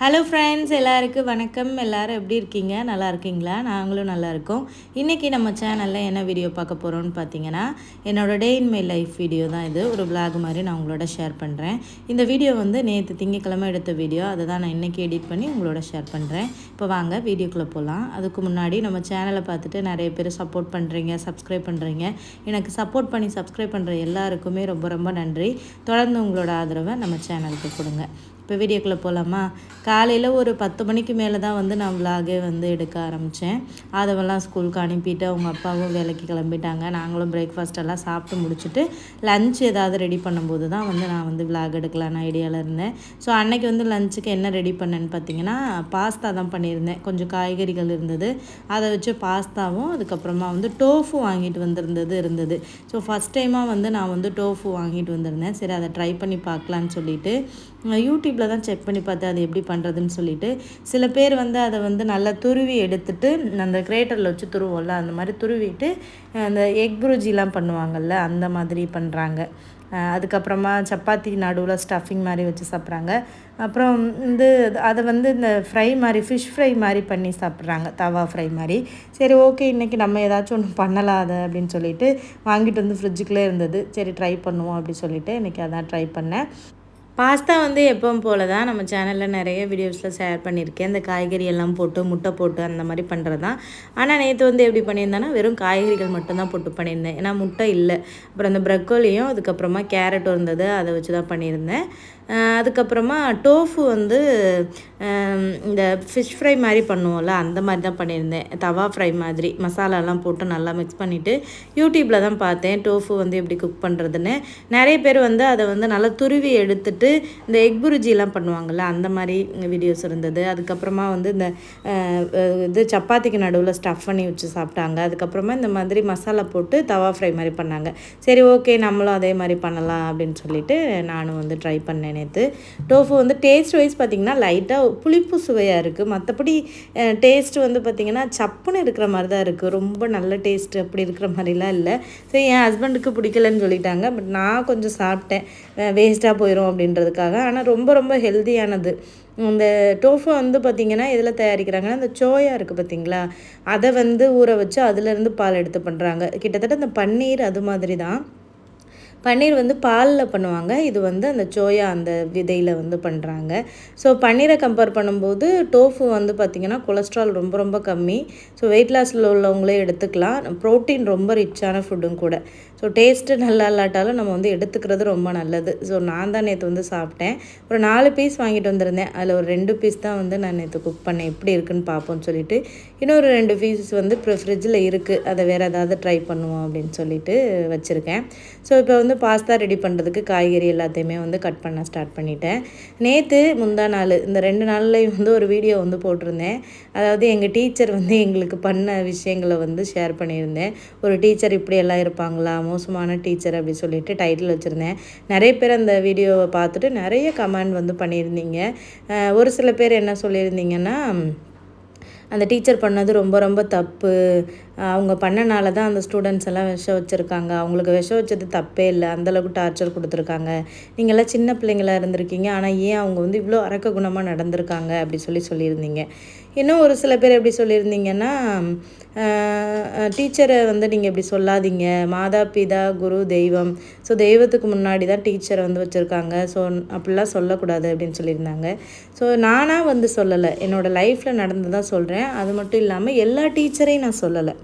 Hello friends எல்லாருக்கும் வணக்கம். எல்லாரும் எப்படி இருக்கீங்க? நல்லா இருக்கீங்களா? நாங்களும் நல்லா இருக்கோம். இன்றைக்கி நம்ம சேனலில் என்ன வீடியோ பார்க்க போகிறோம்னு பார்த்தீங்கன்னா என்னோட day in my life video தான் இது. ஒரு vlog மாதிரி நான் உங்களோட ஷேர் பண்ணுறேன் இந்த வீடியோ வந்து நேற்று திங்கக்கிழமை எடுத்த வீடியோ அதை தான் நான் இன்றைக்கி எடிட் பண்ணி உங்களோட ஷேர் பண்ணுறேன் இப்போ வாங்க வீடியோக்குள்ளே போகலாம் அதுக்கு முன்னாடி நம்ம சேனலை பார்த்துட்டு நிறைய பேர் சப்போர்ட் பண்ணுறீங்க சப்ஸ்கிரைப் பண்ணுறீங்க எனக்கு சப்போர்ட் பண்ணி சப்ஸ்கிரைப் பண்ணுற எல்லாருக்குமே ரொம்ப ரொம்ப நன்றி. தொடர்ந்து உங்களோட ஆதரவை நம்ம சேனலுக்கு கொடுங்க. இப்போ வீடியோக்குள்ளே போகலாமா? காலையில் ஒரு பத்து மணிக்கு மேலே தான் வந்து நான் விலாகே வந்து எடுக்க ஆரம்பித்தேன். ஆதவெல்லாம் ஸ்கூலுக்கு அனுப்பிட்டு அவங்க அப்பாவும் வேலைக்கு கிளம்பிட்டாங்க. நாங்களும் பிரேக்ஃபாஸ்ட் எல்லாம் சாப்பிட்டு முடிச்சுட்டு லஞ்ச் ஏதாவது ரெடி பண்ணும்போது தான் வந்து நான் வந்து விலாக் எடுக்கலான்னு ஐடியாவில் இருந்தேன். ஸோ அன்னைக்கு வந்து லஞ்சுக்கு என்ன ரெடி பண்ணேன்னு பார்த்தீங்கன்னா பாஸ்தா தான் பண்ணியிருந்தேன். கொஞ்சம் காய்கறிகள் இருந்தது. அதை வச்சு பாஸ்தாவும் அதுக்கப்புறமா வந்து டோஃபு வாங்கிட்டு வந்திருந்தது இருந்தது. ஸோ ஃபஸ்ட் டைமாக வந்து நான் வந்து டோஃபு வாங்கிட்டு வந்திருந்தேன். சரி அதை ட்ரை பண்ணி பார்க்கலான்னு சொல்லிட்டு யூடியூப்பில் தான் செக் பண்ணி பார்த்தேன் அது எப்படி பண்ணுறதுன்னு சொல்லிட்டு சில பேர் வந்து அதை வந்து நல்லா துருவி எடுத்துட்டு அந்த கிரேட்டரில் வச்சு துருவோம்ல அந்த மாதிரி துருவிட்டு அந்த எக் புருஜிலாம் பண்ணுவாங்கள்ல அந்த மாதிரி பண்ணுறாங்க அதுக்கப்புறமா சப்பாத்தி நடுவில் ஸ்டஃபிங் மாதிரி வச்சு சாப்பிட்றாங்க. அப்புறம் வந்து அதை வந்து இந்த ஃப்ரை மாதிரி ஃபிஷ் ஃப்ரை மாதிரி பண்ணி சாப்பிட்றாங்க தவா ஃப்ரை மாதிரி. சரி ஓகே இன்றைக்கி நம்ம ஏதாச்சும் ஒன்று பண்ணலாம் அதை அப்படின்னு சொல்லிட்டு வாங்கிட்டு வந்து ஃப்ரிட்ஜுக்குள்ளே இருந்தது. சரி ட்ரை பண்ணுவோம் அப்படின்னு சொல்லிட்டு இன்றைக்கி அதான் ட்ரை பண்ணேன். பாஸ்தா வந்து எப்பவும் போல தான் நம்ம சேனலில் நிறைய வீடியோஸில் ஷேர் பண்ணியிருக்கேன். இந்த காய்கறி எல்லாம் போட்டு முட்டை போட்டு அந்த மாதிரி பண்ணுறது தான் ஆனால் நேற்று வந்து எப்படி பண்ணியிருந்தேன்னா வெறும் காய்கறிகள் மட்டும்தான் போட்டு பண்ணியிருந்தேன். ஏன்னா முட்டை இல்லை. அப்புறம் அந்த ப்ரக்கோலியும் அதுக்கப்புறமா கேரட்டும் இருந்தது அதை வச்சு தான் பண்ணியிருந்தேன். அதுக்கப்புறமா டோஃபு வந்து இந்த ஃபிஷ் ஃப்ரை மாதிரி பண்ணுவோம்ல அந்த மாதிரி தான் பண்ணியிருந்தேன். தவா ஃப்ரை மாதிரி மசாலாலாம் போட்டு நல்லா மிக்ஸ் பண்ணிவிட்டு யூடியூப்பில் தான் பார்த்தேன் டோஃபு வந்து எப்படி குக் பண்ணுறதுன்னு நிறைய பேர் வந்து அதை வந்து நல்லா துருவி எடுத்துட்டு இந்த எக் புருஜிலாம் பண்ணுவாங்கள்ல அந்த மாதிரி வீடியோஸ் இருந்தது. அதுக்கப்புறமா வந்து இந்த இது சப்பாத்திக்கு நடுவில் ஸ்டஃப் பண்ணி வச்சு சாப்பிட்டாங்க. அதுக்கப்புறமா இந்த மாதிரி மசாலா போட்டு தவா ஃப்ரை மாதிரி பண்ணாங்க. சரி ஓகே நம்மளும் அதே மாதிரி பண்ணலாம் அப்படின்னு சொல்லிட்டு நானும் வந்து ட்ரை பண்ணேன். நேற்று. டோஃபு வந்து டேஸ்ட் வைஸ் பார்த்திங்கன்னா லைட்டாக புளிப்பு சுவையாக இருக்குது மற்றபடி டேஸ்ட் வந்து பார்த்திங்கன்னா சப்புன்னு இருக்கிற மாதிரி தான் இருக்குது ரொம்ப நல்ல டேஸ்ட் அப்படி இருக்கிற மாதிரிலாம் இல்லை. சரி என் ஹஸ்பண்டுக்கு பிடிக்கலன்னு சொல்லிட்டாங்க. பட் நான் கொஞ்சம் சாப்பிட்டேன். வேஸ்ட்டாக போயிடும் அப்படின்றதுக்காக. ஆனால் ரொம்ப ரொம்ப ஹெல்த்தியானது. இந்த டோஃபு வந்து பார்த்திங்கன்னா எதில் தயாரிக்கிறாங்கன்னா இந்த சோயா இருக்குது பார்த்தீங்களா? அதை வந்து ஊற வச்சு அதுலேருந்து பால் எடுத்து பண்ணுறாங்க கிட்டத்தட்ட இந்த பன்னீர் அது மாதிரி தான். பன்னீர் வந்து பாலில் பண்ணுவாங்க. இது வந்து அந்த சோயா அந்த விதையில் வந்து பண்ணுறாங்க ஸோ பன்னீரை கம்பேர் பண்ணும்போது டோஃபு வந்து பார்த்திங்கன்னா கொலஸ்ட்ரால் ரொம்ப ரொம்ப கம்மி. ஸோ வெயிட் லாஸில் உள்ளவங்களே எடுத்துக்கலாம். ப்ரோட்டீன் ரொம்ப ரிச்சான ஃபுட்டும் கூட. ஸோ டேஸ்ட்டு நல்லா இல்லாட்டாலும் நம்ம வந்து எடுத்துக்கிறது ரொம்ப நல்லது. ஸோ நான் தான் நேற்று வந்து சாப்பிட்டேன். ஒரு நாலு பீஸ் வாங்கிட்டு வந்திருந்தேன். அதில் ஒரு ரெண்டு பீஸ் தான் வந்து நான் நேற்று குக் பண்ணேன். எப்படி இருக்குன்னு பார்ப்போம்னு சொல்லிட்டு. இன்னொரு ரெண்டு பீஸ் வந்து இப்போ ஃப்ரிட்ஜில் இருக்குது அதை வேறு ஏதாவது ட்ரை பண்ணுவோம் அப்படின்னு சொல்லிட்டு வச்சுருக்கேன். ஸோ இப்போ வந்து பாஸ்தா ரெடி பண்ணுறதுக்கு காய்கறி எல்லாத்தையுமே வந்து கட் பண்ண ஸ்டார்ட் பண்ணிட்டேன். நேற்று முந்தா நாள் இந்த ரெண்டு நாள்லையும் வந்து ஒரு வீடியோ வந்து போட்டிருந்தேன். அதாவது எங்கள் டீச்சர் வந்து எங்களுக்கு பண்ண விஷயங்களை வந்து ஷேர் பண்ணியிருந்தேன். ஒரு டீச்சர் இப்படியெல்லாம் இருப்பாங்களா? மோசமான டீச்சர் அப்படி சொல்லிட்டு டைட்டில் வச்சுருந்தேன். நிறைய பேர் அந்த வீடியோவை பார்த்துட்டு நிறைய கமெண்ட் வந்து பண்ணியிருந்தீங்க. ஒரு சில பேர் என்ன சொல்லியிருந்தீங்கன்னா அந்த டீச்சர் பண்ணது ரொம்ப ரொம்ப தப்பு. அவங்க பண்ணனால தான் அந்த ஸ்டூடெண்ட்ஸ் எல்லாம் விஷம் வச்சுருக்காங்க. அவங்களுக்கு விஷம் வச்சது தப்பே இல்லை. அந்தளவுக்கு டார்ச்சர் கொடுத்துருக்காங்க. நீங்கள்லாம் சின்ன பிள்ளைங்களாக இருந்திருக்கீங்க. ஆனால் ஏன் அவங்க வந்து இவ்வளோ அரக்க குணமாக நடந்திருக்காங்க அப்படி சொல்லி சொல்லியிருந்தீங்க. இன்னும் ஒரு சில பேர் எப்படி சொல்லியிருந்தீங்கன்னா டீச்சரை வந்து நீங்கள் இப்படி சொல்லாதீங்க. மாதா பிதா குரு தெய்வம். ஸோ தெய்வத்துக்கு முன்னாடி தான் டீச்சரை வந்து வச்சுருக்காங்க. ஸோ அப்படிலாம் சொல்லக்கூடாது அப்படின்னு சொல்லியிருந்தாங்க. ஸோ நானாக வந்து சொல்லலை. என்னோடய லைஃப்பில் நடந்து தான் சொல்கிறேன் அது மட்டும் இல்லாமல் எல்லா டீச்சரையும் நான் சொல்லலை.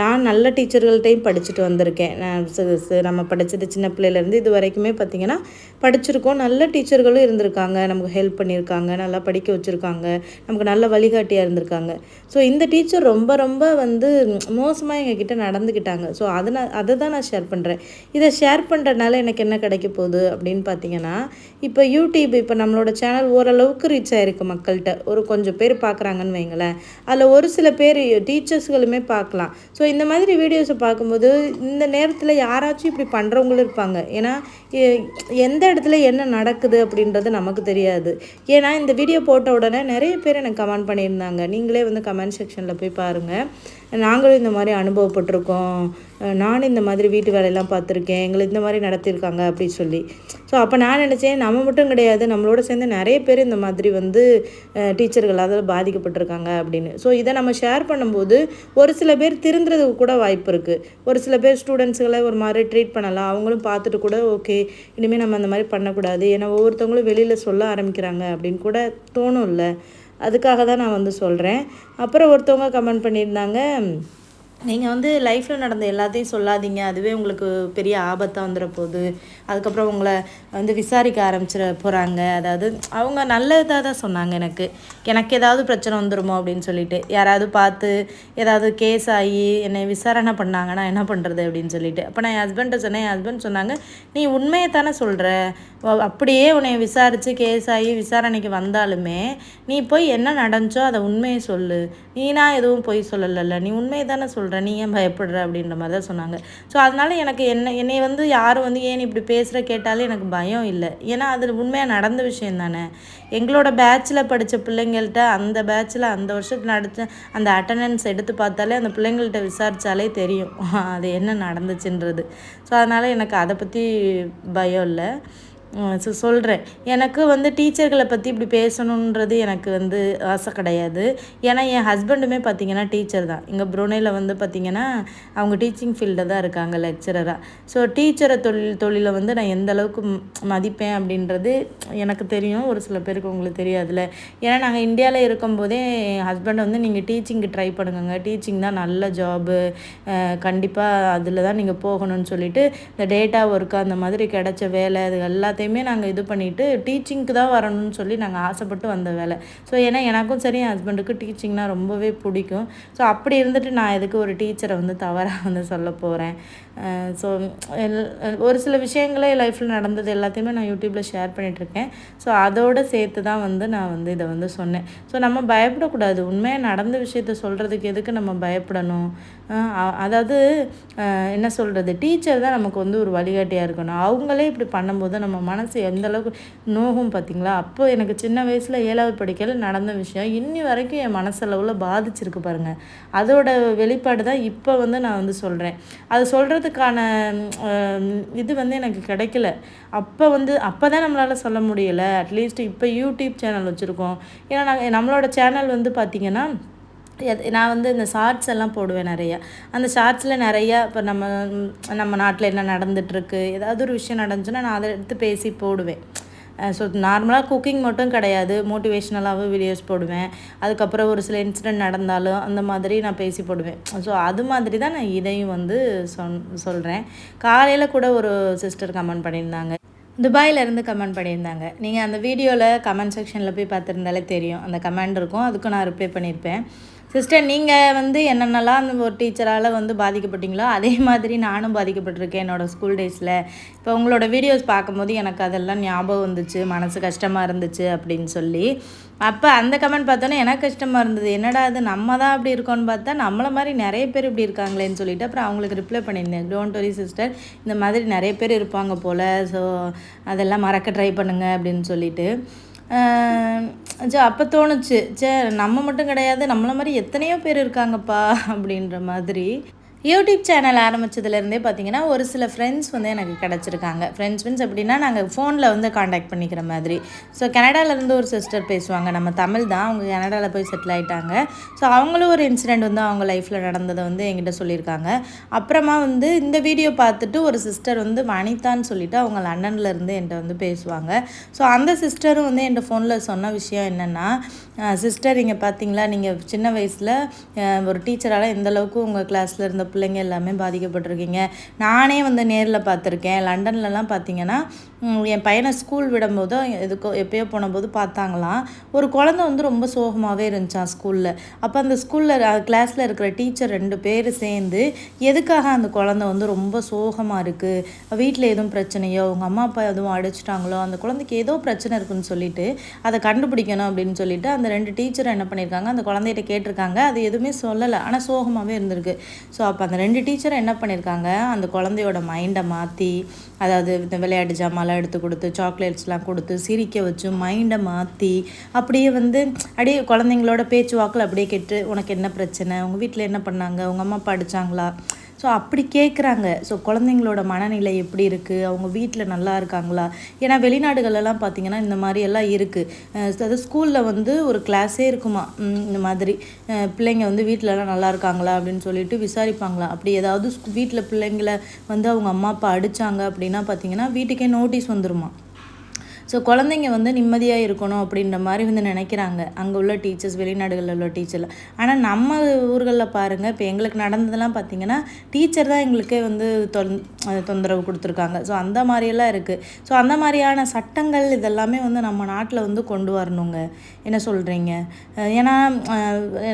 நான் நல்ல டீச்சர்கள்ட்டையும் படிச்சுட்டு வந்திருக்கேன். நான் நம்ம படித்தது சின்ன பிள்ளையிலேருந்து இது வரைக்குமே பார்த்திங்கன்னா படிச்சிருக்கோம். நல்ல டீச்சர்களும் இருந்திருக்காங்க. நமக்கு ஹெல்ப் பண்ணியிருக்காங்க. நல்லா படிக்க வச்சுருக்காங்க. நமக்கு நல்ல வழிகாட்டியாக இருந்திருக்காங்க. ஸோ இந்த டீச்சர் ரொம்ப ரொம்ப வந்து மோசமாக எங்ககிட்ட நடந்துக்கிட்டாங்க. ஸோ அதை நான் அதை தான் நான் ஷேர் பண்ணுறேன் இதை ஷேர் பண்ணுறதுனால எனக்கு என்ன கிடைக்க போகுது அப்படின்னு பார்த்தீங்கன்னா இப்போ யூடியூப் இப்போ நம்மளோட சேனல் ஓரளவுக்கு ரீச் ஆகிருக்கு மக்கள்கிட்ட. ஒரு கொஞ்சம் பேர் பார்க்குறாங்கன்னு வைங்களேன். அதில் ஒரு சில பேர் டீச்சர்ஸ்களுமே பார்க்கலாம் ஸோ இந்த மாதிரி வீடியோஸை பார்க்கும்போது இந்த நேரத்தில் யாராச்சும் இப்படி பண்ணுறவங்களும் இருப்பாங்க. ஏன்னா எந்த இடத்துல என்ன நடக்குது அப்படின்றது நமக்கு தெரியாது. ஏன்னா இந்த வீடியோ போட்ட உடனே நிறைய பேர் எனக்கு கமெண்ட் பண்ணியிருந்தாங்க. நீங்களே வந்து கமெண்ட் செக்ஷனில் போய் பாருங்கள் நாங்களும் இந்த மாதிரி அனுபவப்பட்டிருக்கோம். நானும் இந்த மாதிரி வீட்டு வேலையெல்லாம் பார்த்துருக்கேன். எங்களை இந்த மாதிரி நடத்தியிருக்காங்க அப்படின்னு சொல்லி. ஸோ அப்போ நான் நினச்சேன் நம்ம மட்டும் கிடையாது. நம்மளோட சேர்ந்து நிறைய பேர் இந்த மாதிரி வந்து டீச்சர்கள் அதில் பாதிக்கப்பட்டிருக்காங்க அப்படின்னு. ஸோ இதை நம்ம ஷேர் பண்ணும்போது ஒரு சில பேர் திருந்துறதுக்கு கூட வாய்ப்பு இருக்குது ஒரு சில பேர் ஸ்டூடெண்ட்ஸுகளை ஒரு மாதிரி ட்ரீட் பண்ணலாம். அவங்களும் பார்த்துட்டு கூட ஓகே இனிமேல் நம்ம அந்த மாதிரி பண்ணக்கூடாது. ஏன்னா ஒவ்வொருத்தவங்களும் வெளியில் சொல்ல ஆரம்பிக்கிறாங்க அப்படின்னு கூட தோணும்ல அதுக்காக தான் நான் வந்து சொல்கிறேன் அப்புறம் ஒருத்தவங்க கமெண்ட் பண்ணியிருந்தாங்க நீங்கள் வந்து லைஃப்பில் நடந்த எல்லாத்தையும் சொல்லாதீங்க. அதுவே உங்களுக்கு பெரிய ஆபத்தாக வந்துட போகுது அதுக்கப்புறம் உங்களை வந்து விசாரிக்க ஆரம்பிச்சிட போகிறாங்க அதாவது அவங்க நல்ல இதாக தான் சொன்னாங்க எனக்கு. எனக்கு ஏதாவது பிரச்சனை வந்துடுமோ அப்படின்னு சொல்லிட்டு. யாராவது பார்த்து ஏதாவது கேஸ் ஆகி என்னை விசாரணை பண்ணாங்கன்னா என்ன பண்ணுறது அப்படின்னு சொல்லிட்டு. அப்போ நான் என் ஹஸ்பண்ட்டை சொன்னேன். என் ஹஸ்பண்ட் சொன்னாங்க நீ உண்மையை தானே சொல்கிற அப்படியே உன்னை விசாரித்து கேஸ் ஆகி விசாரணைக்கு வந்தாலுமே நீ போய் என்ன நடந்துச்சோ அதை உண்மையை சொல்லு. நீனா எதுவும் பொய் சொல்லலைல்ல. நீ உண்மையை தானே சொல்கிற நீ ஏன் பயப்படுற அப்படின்ற மாதிரி தான் சொன்னாங்க. ஸோ அதனால் எனக்கு என்ன என்னை வந்து யாரும் வந்து ஏன் இப்படி பேசுகிற கேட்டாலும் எனக்கு பயம் இல்லை. ஏன்னா அதில் உண்மையாக நடந்த விஷயம் தானே. எங்களோட பேட்சில் படித்த பிள்ளைங்கள்ட்ட அந்த பேட்சில் அந்த வருஷத்தில் நடத்த அந்த அட்டண்டன்ஸ் எடுத்து பார்த்தாலே அந்த பிள்ளைங்கள்ட்ட விசாரித்தாலே தெரியும். அது என்ன நடந்துச்சுன்றது. ஸோ அதனால் எனக்கு அதை பற்றி பயம் இல்லை. ஸோ சொல்கிறேன் எனக்கு வந்து டீச்சர்களை பற்றி இப்படி பேசணுன்றது எனக்கு வந்து ஆசை கிடையாது. ஏன்னா என் ஹஸ்பண்டுமே பார்த்திங்கன்னா டீச்சர் தான். இங்கே புரோனேயில் வந்து பார்த்திங்கன்னா அவங்க டீச்சிங் ஃபீல்டில் தான் இருக்காங்க லெக்சரராக ஸோ டீச்சரை தொழில் தொழிலை வந்து நான் எந்த அளவுக்கு மதிப்பேன் அப்படின்றது எனக்கு தெரியும். ஒரு சில பேருக்கு உங்களுக்கு தெரியாதுல்ல. ஏன்னா நாங்கள் இந்தியாவில் இருக்கும்போதே என் ஹஸ்பண்ட் வந்து நீங்கள் டீச்சிங்க்கு ட்ரை பண்ணுங்க டீச்சிங் தான் நல்ல ஜாபு. கண்டிப்பாக அதில் தான் நீங்கள் போகணும்னு சொல்லிட்டு இந்த டேட்டா ஒர்க்கு அந்த மாதிரி கிடைச்ச வேலை அது எல்லாத்தையும் நாங்கள் இது பண்ணிவிட்டு டீச்சிங்க்கு தான் வரணும்னு சொல்லி நாங்கள் ஆசைப்பட்டு வந்த வேலை. ஸோ ஏன்னா எனக்கும் சரி என் ஹஸ்பண்டுக்கு டீச்சிங்னா ரொம்பவே பிடிக்கும். ஸோ அப்படி இருந்துட்டு நான் எதுக்கு ஒரு டீச்சரை வந்து தவறாக வந்து சொல்ல போகிறேன் ஸோ ஒரு சில விஷயங்களே லைஃப்பில் நடந்தது எல்லாத்தையுமே நான் யூடியூப்பில் ஷேர் பண்ணிகிட்ருக்கேன் ஸோ அதோடு சேர்த்து தான் வந்து நான் வந்து இதை வந்து சொன்னேன். ஸோ நம்ம பயப்படக்கூடாது. உண்மையாக நடந்த விஷயத்த சொல்கிறதுக்கு எதுக்கு நம்ம பயப்படணும்? அதாவது என்ன சொல்கிறது டீச்சர் தான் நமக்கு வந்து ஒரு வழிகாட்டியாக இருக்கணும். அவங்களே இப்படி பண்ணும்போது நம்ம மனசு எந்த அளவுக்கு நோகும் பார்த்தீங்களா அப்போ எனக்கு சின்ன வயசில் ஏழாவது படிக்கையில் நடந்த விஷயம். இன்னி வரைக்கும் என் மனசளவில் பாதிச்சிருக்கு பாருங்கள் அதோட வெளிப்பாடு தான் இப்போ வந்து நான் வந்து சொல்கிறேன் அது சொல்கிறதுக்கான இது வந்து எனக்கு கிடைக்கல. அப்போ வந்து அப்போ தான் நம்மளால் சொல்ல முடியலை. அட்லீஸ்ட் இப்போ யூடியூப் சேனல் வச்சுருக்கோம். ஏன்னா நாங்கள் நம்மளோட சேனல் வந்து பார்த்திங்கன்னா நான் வந்து இந்த ஷார்ட்ஸ் எல்லாம் போடுவேன் நிறையா. அந்த ஷார்ட்ஸில் நிறையா இப்போ நம்ம நம்ம நாட்டில் என்ன நடந்துட்டுருக்கு ஏதாவது ஒரு விஷயம் நடந்துச்சுன்னா நான் அதை எடுத்து பேசி போடுவேன். ஸோ நார்மலாக குக்கிங் மட்டும் கிடையாது. மோட்டிவேஷ்னலாகவும் வீடியோஸ் போடுவேன். அதுக்கப்புறம் ஒரு சில இன்சிடெண்ட் நடந்தாலும் அந்த மாதிரி நான் பேசி போடுவேன். ஸோ அது மாதிரி தான் நான் இதையும் வந்து சொன் சொல்கிறேன் காலையில் கூட ஒரு சிஸ்டர் கமெண்ட் பண்ணியிருந்தாங்க. துபாயிலேருந்து கமெண்ட் பண்ணியிருந்தாங்க. நீங்கள் அந்த வீடியோவில் கமெண்ட் செக்ஷனில் போய் பார்த்துருந்தாலே தெரியும். அந்த கமெண்ட் இருக்கும். அதுக்கும் நான் ரிப்ளை பண்ணியிருப்பேன். சிஸ்டர் நீங்கள் வந்து என்னென்னலாம் அந்த ஒரு டீச்சரால் வந்து பாதிக்கப்பட்டீங்களோ அதே மாதிரி நானும் பாதிக்கப்பட்டிருக்கேன் என்னோடய ஸ்கூல் டேஸில் இப்போ உங்களோட வீடியோஸ் பார்க்கும்போது எனக்கு அதெல்லாம் ஞாபகம் வந்துச்சு மனசு கஷ்டமாக இருந்துச்சு அப்படின்னு சொல்லி. அப்போ அந்த கமெண்ட் பார்த்தோன்னே எனக்கு கஷ்டமாக இருந்தது. என்னடா இது நம்ம தான் அப்படி இருக்கோன்னு பார்த்தா நம்மளை மாதிரி நிறைய பேர் இப்படி இருக்காங்களேன்னு சொல்லிட்டு அப்புறம் அவங்களுக்கு ரிப்ளை பண்ணியிருந்தேன். டோன்ட் வரி சிஸ்டர் இந்த மாதிரி நிறைய பேர் இருப்பாங்க போல். ஸோ அதெல்லாம் மறக்க ட்ரை பண்ணுங்க அப்படின்னு சொல்லிட்டு. அப்போ தோணுச்சு. சே நம்ம மட்டும் கிடையாது நம்மளை மாதிரி எத்தனையோ பேர் இருக்காங்கப்பா அப்படின்ற மாதிரி. யூடியூப் சேனல் ஆரம்பித்ததுலேருந்தே பார்த்தீங்கன்னா ஒரு சில ஃப்ரெண்ட்ஸ் வந்து எனக்கு கிடச்சிருக்காங்க. ஃப்ரெண்ட்ஸ் மீன்ஸ் எப்படின்னா நாங்கள் ஃபோனில் வந்து காண்டாக்ட் பண்ணிக்கிற மாதிரி. ஸோ கனடாலேருந்து ஒரு சிஸ்டர் பேசுவாங்க. நம்ம தமிழ் தான். அவங்க கனடாவில் போய் செட்டில் ஆகிட்டாங்க ஸோ அவங்களும் ஒரு இன்சிடெண்ட் வந்து அவங்க லைஃப்பில் நடந்ததை வந்து என்கிட்ட சொல்லியிருக்காங்க. அப்புறமா வந்து இந்த வீடியோ பார்த்துட்டு ஒரு சிஸ்டர் வந்து வனிதான்னு சொல்லிவிட்டு அவங்க லண்டன்லேருந்து என்கிட்ட வந்து பேசுவாங்க. ஸோ அந்த சிஸ்டரும் வந்து என்கிட்ட ஃபோனில் சொன்ன விஷயம் என்னென்னா சிஸ்டர் இங்கே பார்த்தீங்களா நீங்கள் சின்ன வயசில் ஒரு டீச்சரால் எந்தளவுக்கு உங்கள் கிளாஸில் இருந்த பிள்ளைங்க எல்லாமே பாதிக்கப்பட்டிருக்கீங்க. நானே வந்து நேரில் பார்த்துருக்கேன் லண்டன்லலாம் பார்த்தீங்கன்னா என் பையனை ஸ்கூல் விடும்போது எதுக்கோ எப்பயோ போனபோது பார்த்தாங்களாம். ஒரு குழந்த வந்து ரொம்ப சோகமாகவே இருந்துச்சான் ஸ்கூலில் அப்போ அந்த ஸ்கூலில் கிளாஸில் இருக்கிற டீச்சர் ரெண்டு பேர் சேர்ந்து எதுக்காக அந்த குழந்த வந்து ரொம்ப சோகமாக இருக்குது வீட்டில் எதுவும் பிரச்சனையோ உங்கள் அம்மா அப்பா எதுவும் அடிச்சிட்டாங்களோ அந்த குழந்தைக்கு ஏதோ பிரச்சனை இருக்குன்னு சொல்லிட்டு அதை கண்டுபிடிக்கணும் அப்படின்னு சொல்லிட்டு அந்த ரெண்டு டீச்சர் என்ன பண்ணியிருக்காங்க அந்த குழந்தைகிட்ட கேட்டிருக்காங்க. அது எதுவுமே சொல்லலை. ஆனால் சோகமாகவே இருந்திருக்கு. ஸோ அப்போ அந்த ரெண்டு டீச்சரும் என்ன பண்ணியிருக்காங்க அந்த குழந்தையோட மைண்டை மாற்றி அதாவது இந்த விளையாட்டு ஜாமான் சாமான்லாம் எடுத்து கொடுத்து சாக்லேட்ஸ்லாம் கொடுத்து சிரிக்க வச்சு மைண்டை மாற்றி அப்படியே வந்து அப்படியே குழந்தைங்களோட பேச்சு வாக்கில் அப்படியே கேட்டு உனக்கு என்ன பிரச்சனை? உங்கள் வீட்டில் என்ன பண்ணாங்க? உங்கள் அம்மா அப்பா அடித்தாங்களா ஸோ அப்படி கேட்குறாங்க ஸோ குழந்தைங்களோட மனநிலை எப்படி இருக்குது அவங்க வீட்டில் நல்லா இருக்காங்களா? ஏன்னா வெளிநாடுகளெல்லாம் பார்த்திங்கன்னா இந்த மாதிரி எல்லாம் இருக்குது அது ஸ்கூலில் வந்து ஒரு கிளாஸே இருக்குமா? இந்த மாதிரி. பிள்ளைங்க வந்து வீட்டிலலாம் நல்லா இருக்காங்களா? அப்படின்னு சொல்லிட்டு விசாரிப்பாங்களா? அப்படி ஏதாவது வீட்டில் பிள்ளைங்கள வந்து அவங்க அம்மா அப்பா அடித்தாங்க அப்படின்னா பார்த்திங்கன்னா வீட்டுக்கே நோட்டீஸ் வந்துருமா? ஸோ குழந்தைங்க வந்து நிம்மதியாக இருக்கணும் அப்படின்ற மாதிரி வந்து நினைக்கிறாங்க. அங்கே உள்ள டீச்சர்ஸ் வெளிநாடுகளில் உள்ள டீச்சரில் ஆனால் நம்ம ஊர்களில் பாருங்கள் இப்போ எங்களுக்கு நடந்ததெல்லாம் பார்த்திங்கன்னா டீச்சர் தான் எங்களுக்கே வந்து தொந்தரவு கொடுத்துருக்காங்க. ஸோ அந்த மாதிரியெல்லாம் இருக்குது ஸோ அந்த மாதிரியான சட்டங்கள் இதெல்லாமே வந்து நம்ம நாட்டில் வந்து கொண்டு வரணுங்க. என்ன சொல்கிறீங்க ஏன்னா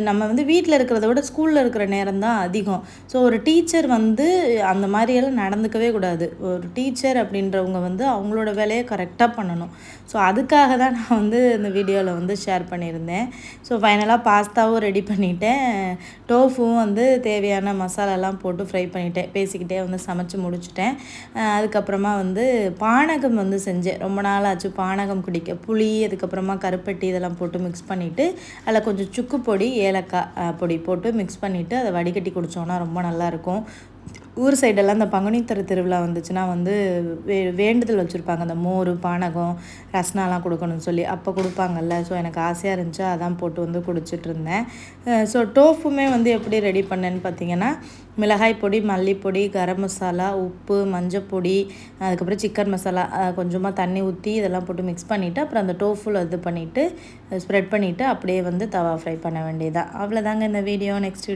நம்ம வந்து வீட்டில் இருக்கிறத விட ஸ்கூலில் இருக்கிற நேரம் தான் அதிகம். ஸோ ஒரு டீச்சர் வந்து அந்த மாதிரியெல்லாம் நடந்துக்கவே கூடாது. ஒரு டீச்சர் அப்படின்றவங்க வந்து அவங்களோட வேலையை கரெக்டாக பண்ணணும். பண்ணணும். ஸோ அதுக்காக தான் நான் வந்து இந்த வீடியோவில் வந்து ஷேர் பண்ணியிருந்தேன். ஸோ ஃபைனலாக பாஸ்தாவும் ரெடி பண்ணிவிட்டேன் டோஃபும் வந்து தேவையான மசாலாலாம் போட்டு ஃப்ரை பண்ணிட்டேன். பேசிக்கிட்டே வந்து சமைச்சு முடிச்சுட்டேன். அதுக்கப்புறமா வந்து பானகம் வந்து செஞ்சேன். ரொம்ப நாள் ஆச்சு பானகம் குடிக்க. புளி அதுக்கப்புறமா கருப்பட்டி இதெல்லாம் போட்டு மிக்ஸ் பண்ணிவிட்டு அதில் கொஞ்சம் சுக்கு பொடி ஏலக்காய் பொடி போட்டு மிக்ஸ் பண்ணிவிட்டு அதை வடிகட்டி குடித்தோன்னா ரொம்ப நல்லாயிருக்கும் ஊர் சைடெல்லாம் இந்த பங்குனித்தர திருவிழா வந்துச்சுன்னா வந்து வே வேண்டுதல் வச்சுருப்பாங்க. அந்த மோர் பானகம் ரஸ்னாலாம் கொடுக்கணும்னு சொல்லி அப்போ கொடுப்பாங்கல்ல. ஸோ எனக்கு ஆசையாக இருந்துச்சு. அதான் போட்டு வந்து குடிச்சிட்டு இருந்தேன் ஸோ டோஃபுமே வந்து எப்படி ரெடி பண்ணேன்னு பார்த்தீங்கன்னா மிளகாய் பொடி மல்லிப்பொடி கரம் மசாலா உப்பு மஞ்சப்பொடி அதுக்கப்புறம் சிக்கன் மசாலா கொஞ்சமாக தண்ணி ஊற்றி இதெல்லாம் போட்டு மிக்ஸ் பண்ணிவிட்டு அப்புறம் அந்த டோஃபுல் இது பண்ணிவிட்டு ஸ்ப்ரெட் பண்ணிவிட்டு அப்படியே வந்து தவா ஃப்ரை பண்ண வேண்டியதான் அவ்வளோதாங்க இந்த வீடியோ நெக்ஸ்ட் வீடியோ